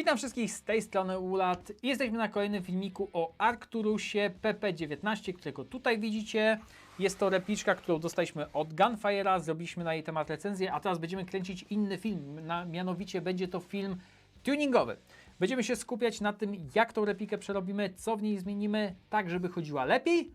Witam wszystkich z tej strony Ulat. Jesteśmy na kolejnym filmiku o Arcturusie PP19, którego tutaj widzicie. Jest to repliczka, którą dostaliśmy od Gunfire'a, zrobiliśmy na jej temat recenzję, a teraz będziemy kręcić inny film, na, mianowicie będzie to film tuningowy. Będziemy się skupiać na tym, jak tą replikę przerobimy, co w niej zmienimy, tak żeby chodziła lepiej,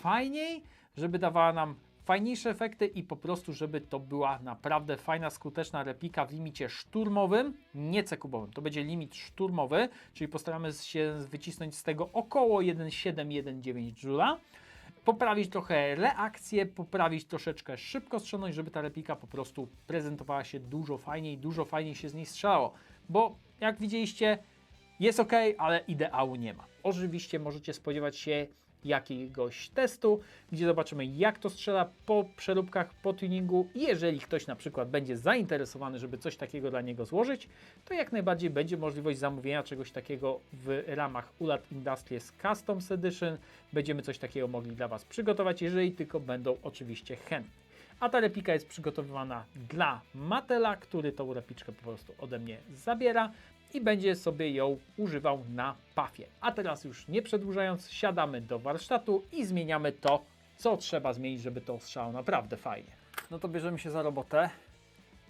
fajniej, żeby dawała nam fajniejsze efekty i po prostu, żeby to była naprawdę fajna, skuteczna replika w limicie szturmowym, nie cekubowym. To będzie limit szturmowy, czyli postaramy się wycisnąć z tego około 1,7-1,9 Joula. Poprawić trochę reakcję, poprawić troszeczkę szybkostrzelność, żeby ta replika po prostu prezentowała się dużo fajniej, dużo fajniej się z niej strzelało. Bo jak widzieliście, jest ok, ale ideału nie ma. Oczywiście możecie spodziewać się jakiegoś testu, gdzie zobaczymy jak to strzela po przeróbkach, po tuningu i jeżeli ktoś na przykład będzie zainteresowany, żeby coś takiego dla niego złożyć, to jak najbardziej będzie możliwość zamówienia czegoś takiego w ramach ULAT Industries Customs Edition. Będziemy coś takiego mogli dla Was przygotować, jeżeli tylko będą oczywiście chętni. A ta replika jest przygotowywana dla Matela, który tą repliczkę po prostu ode mnie zabiera i będzie sobie ją używał na pafie. A teraz już nie przedłużając, siadamy do warsztatu i zmieniamy to, co trzeba zmienić, żeby to strzało naprawdę fajnie. No to bierzemy się za robotę.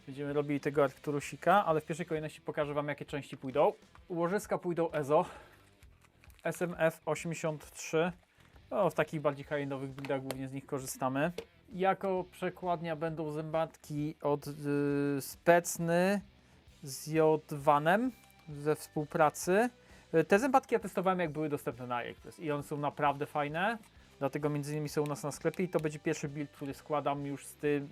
Będziemy robili tego Arcturusika, ale w pierwszej kolejności pokażę Wam, jakie części pójdą. Łożyska pójdą EZO, SMF 83. No, w takich bardziej high-endowych buildach głównie z nich korzystamy. Jako przekładnia będą zębatki od yy, Specny z Jodwanem ze współpracy. Y, Te zębatki ja testowałem jak były dostępne na AliExpress i one są naprawdę fajne, dlatego między innymi są u nas na sklepie i to będzie pierwszy build, który składam już z, ty,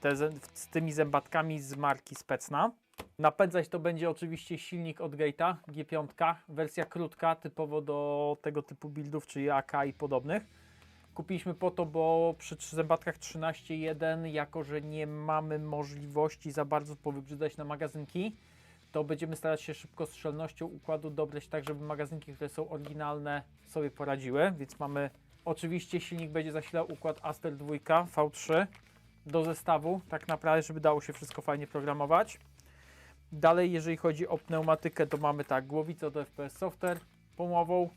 te, z tymi zębatkami z marki Specna. Napędzać to będzie oczywiście silnik od Gate'a G5, wersja krótka, typowo do tego typu buildów, czyli AK i podobnych. Kupiliśmy po to, bo przy zębatkach 13.1, jako że nie mamy możliwości za bardzo powybrzydzać na magazynki, to będziemy starać się szybkostrzelnością układu dobrać tak, żeby magazynki, które są oryginalne, sobie poradziły. Więc mamy oczywiście silnik będzie zasilał układ Aster 2 V3 do zestawu, tak naprawdę, żeby dało się wszystko fajnie programować. Dalej, jeżeli chodzi o pneumatykę, to mamy tak, głowicę od FPS Software pomową,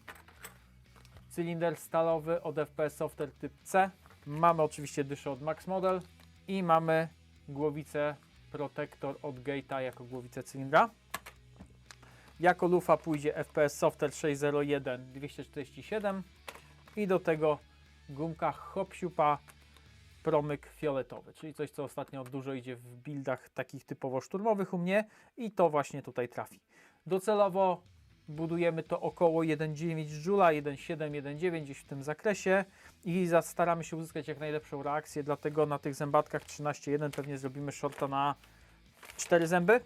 cylinder stalowy od FPS Software typ C. Mamy oczywiście dyszę od Max Model i mamy głowicę Protector od Gate'a jako głowicę cylindra. Jako lufa pójdzie FPS Software 601 247 i do tego gumka Hopsiupa promyk fioletowy, czyli coś, co ostatnio dużo idzie w buildach takich typowo szturmowych u mnie i to właśnie tutaj trafi. Docelowo budujemy to około 1,9 Joula, 1,7, 1,9 gdzieś w tym zakresie i staramy się uzyskać jak najlepszą reakcję, dlatego na tych zębatkach 13.1 pewnie zrobimy shorta na 4 zęby,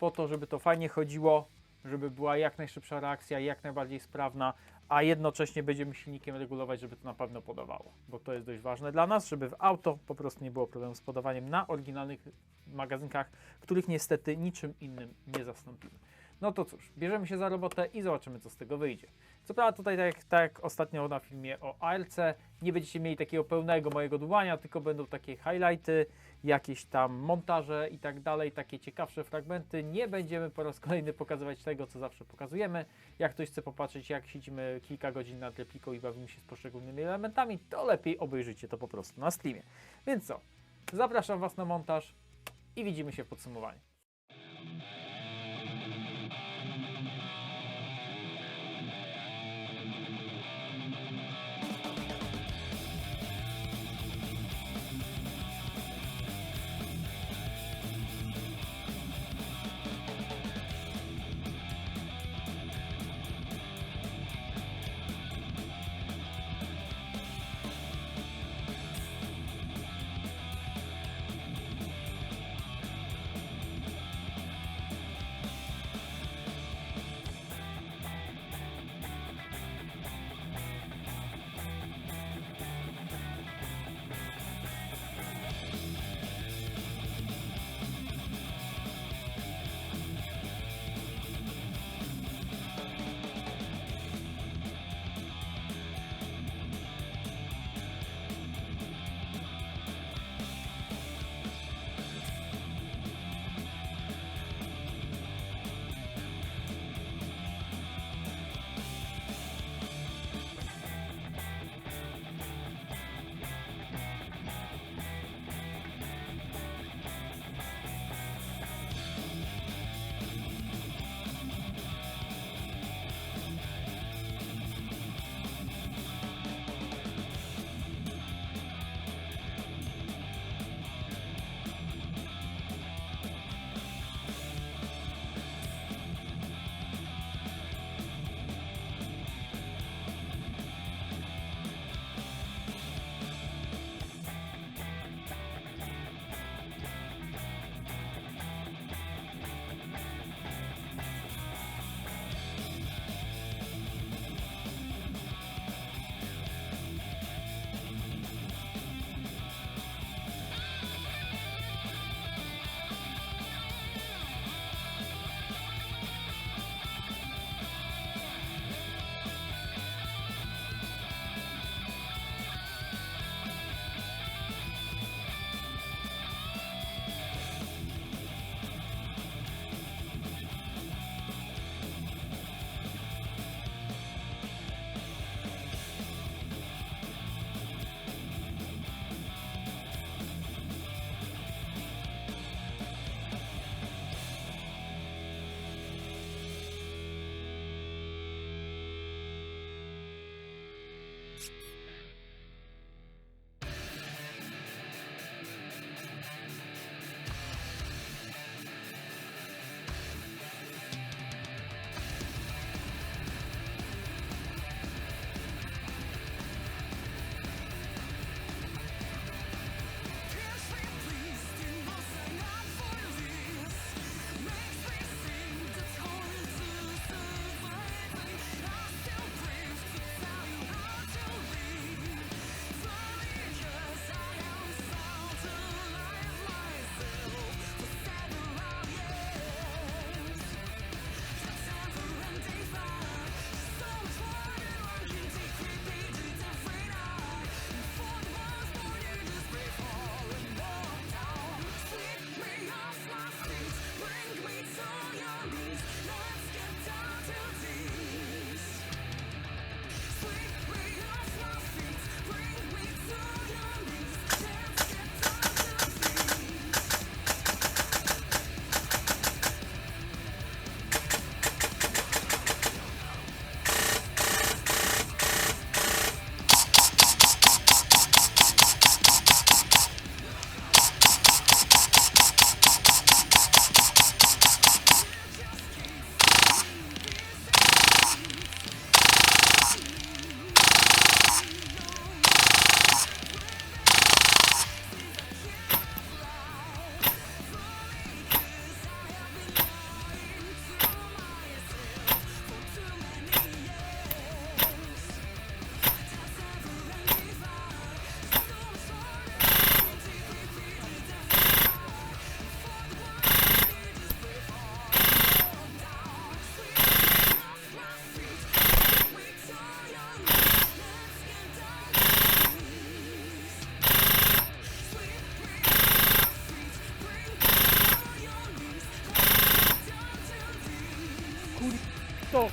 po to, żeby to fajnie chodziło, żeby była jak najszybsza reakcja, jak najbardziej sprawna, a jednocześnie będziemy silnikiem regulować, żeby to na pewno podawało, bo to jest dość ważne dla nas, żeby w auto po prostu nie było problemu z podawaniem na oryginalnych magazynkach, których niestety niczym innym nie zastąpimy. No to cóż, bierzemy się za robotę i zobaczymy, co z tego wyjdzie. Co prawda tutaj, tak, tak ostatnio na filmie o ALC, nie będziecie mieli takiego pełnego mojego dłubania, tylko będą takie highlighty, jakieś tam montaże i tak dalej, takie ciekawsze fragmenty. Nie będziemy po raz kolejny pokazywać tego, co zawsze pokazujemy. Jak ktoś chce popatrzeć, jak siedzimy kilka godzin nad repliką i bawimy się z poszczególnymi elementami, to lepiej obejrzyjcie to po prostu na streamie. Więc co, zapraszam Was na montaż i widzimy się w podsumowaniu.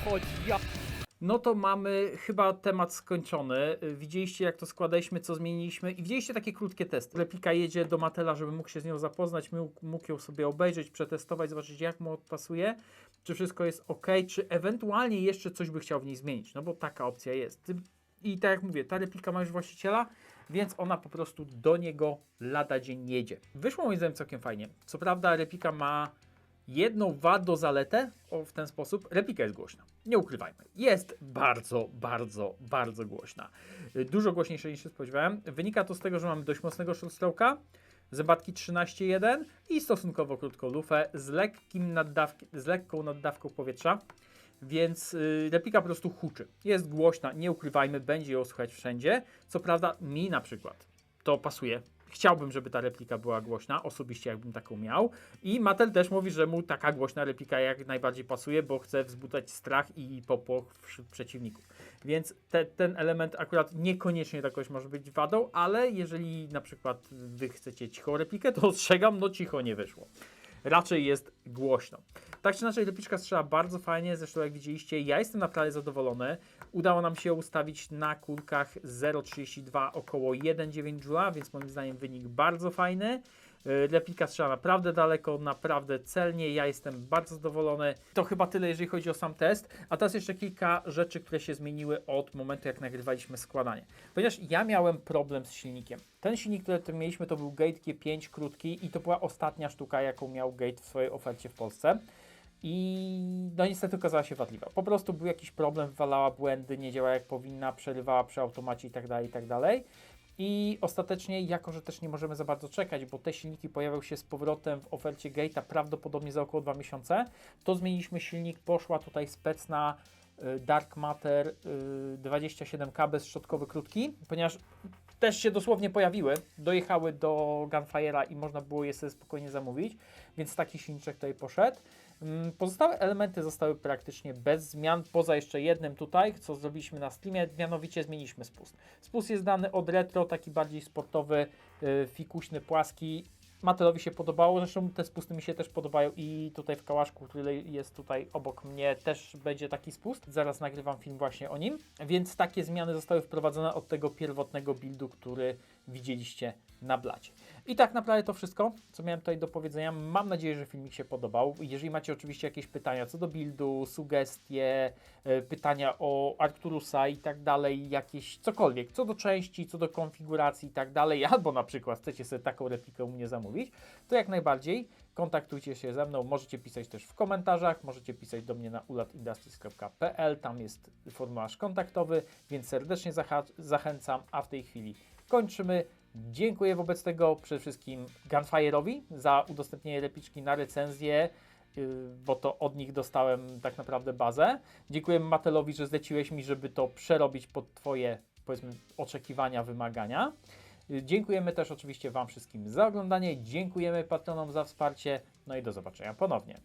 Chodzi, ja... No to mamy chyba temat skończony. Widzieliście jak to składaliśmy, co zmieniliśmy i widzieliście takie krótkie testy. Replika jedzie do Matela, żeby mógł się z nią zapoznać, mógł, mógł ją sobie obejrzeć, przetestować, zobaczyć jak mu pasuje, czy wszystko jest ok, czy ewentualnie jeszcze coś by chciał w niej zmienić, no bo taka opcja jest. I tak jak mówię, ta replika ma już właściciela, więc ona po prostu do niego lada dzień jedzie. Wyszło moim zdaniem całkiem fajnie. Co prawda replika ma jedną wadę zaletę o, w ten sposób. Replika jest głośna. Nie ukrywajmy. Jest bardzo, bardzo, bardzo głośna. Dużo głośniejsza niż się spodziewałem. Wynika to z tego, że mamy dość mocnego shortstroke'a, zębatki 13.1 i stosunkowo krótką lufę z, lekkim z lekką naddawką powietrza. Więc y, replika po prostu huczy. Jest głośna, nie ukrywajmy, będzie ją słychać wszędzie. Co prawda, mi na przykład to pasuje. Chciałbym, żeby ta replika była głośna, osobiście jakbym taką miał. I Mattel też mówi, że mu taka głośna replika jak najbardziej pasuje, bo chce wzbudzać strach i popłoch wśród przeciwników. Więc te, ten element akurat niekoniecznie takoś może być wadą, ale jeżeli na przykład wy chcecie cichą replikę, to ostrzegam, no cicho nie wyszło. Raczej jest głośno. Tak czy inaczej, repliczka strzela bardzo fajnie, zresztą jak widzieliście, ja jestem naprawdę zadowolony. Udało nam się ustawić na kulkach 0,32 około 1,9 Joule, więc moim zdaniem wynik bardzo fajny. Replika strzela naprawdę daleko, naprawdę celnie. Ja jestem bardzo zadowolony. To chyba tyle, jeżeli chodzi o sam test. A teraz jeszcze kilka rzeczy, które się zmieniły od momentu, jak nagrywaliśmy składanie. Ponieważ ja miałem problem z silnikiem. Ten silnik, który mieliśmy, to był Gate G5 krótki i to była ostatnia sztuka, jaką miał Gate w swojej ofercie w Polsce. I no niestety okazała się wadliwa. Po prostu był jakiś problem, wywalała błędy, nie działała jak powinna, przerywała przy automacie tak itd. itd. I ostatecznie, jako że też nie możemy za bardzo czekać, bo te silniki pojawią się z powrotem w ofercie Gate'a prawdopodobnie za około 2 miesiące, to zmieniliśmy silnik, poszła tutaj specna y, Dark Matter y, 27K bezszczotkowy krótki, ponieważ też się dosłownie pojawiły, dojechały do Gunfire'a i można było je sobie spokojnie zamówić, więc taki silniczek tutaj poszedł. Mm, Pozostałe elementy zostały praktycznie bez zmian, poza jeszcze jednym tutaj, co zrobiliśmy na streamie, mianowicie zmieniliśmy spust. Spust jest dany od retro, taki bardziej sportowy, yy, fikuśny, płaski. Matelowi się podobało, zresztą te spusty mi się też podobają i tutaj w kałaszku, który jest tutaj obok mnie też będzie taki spust. Zaraz nagrywam film właśnie o nim, więc takie zmiany zostały wprowadzone od tego pierwotnego buildu, który widzieliście na blacie. I tak naprawdę to wszystko, co miałem tutaj do powiedzenia. Mam nadzieję, że filmik się podobał. Jeżeli macie oczywiście jakieś pytania co do buildu, sugestie, e, pytania o Arcturusa i tak dalej, jakieś cokolwiek, co do części, co do konfiguracji i tak dalej, albo na przykład chcecie sobie taką replikę u mnie zamówić, to jak najbardziej kontaktujcie się ze mną. Możecie pisać też w komentarzach, możecie pisać do mnie na ulatindustries.pl, tam jest formularz kontaktowy, więc serdecznie zachęcam, a w tej chwili kończymy. Dziękuję wobec tego przede wszystkim Gunfire'owi za udostępnienie repliczki na recenzję, yy, bo to od nich dostałem tak naprawdę bazę. Dziękuję Matelowi, że zleciłeś mi, żeby to przerobić pod Twoje, powiedzmy, oczekiwania, wymagania. Yy, Dziękujemy też oczywiście Wam wszystkim za oglądanie, dziękujemy patronom za wsparcie, no i do zobaczenia ponownie.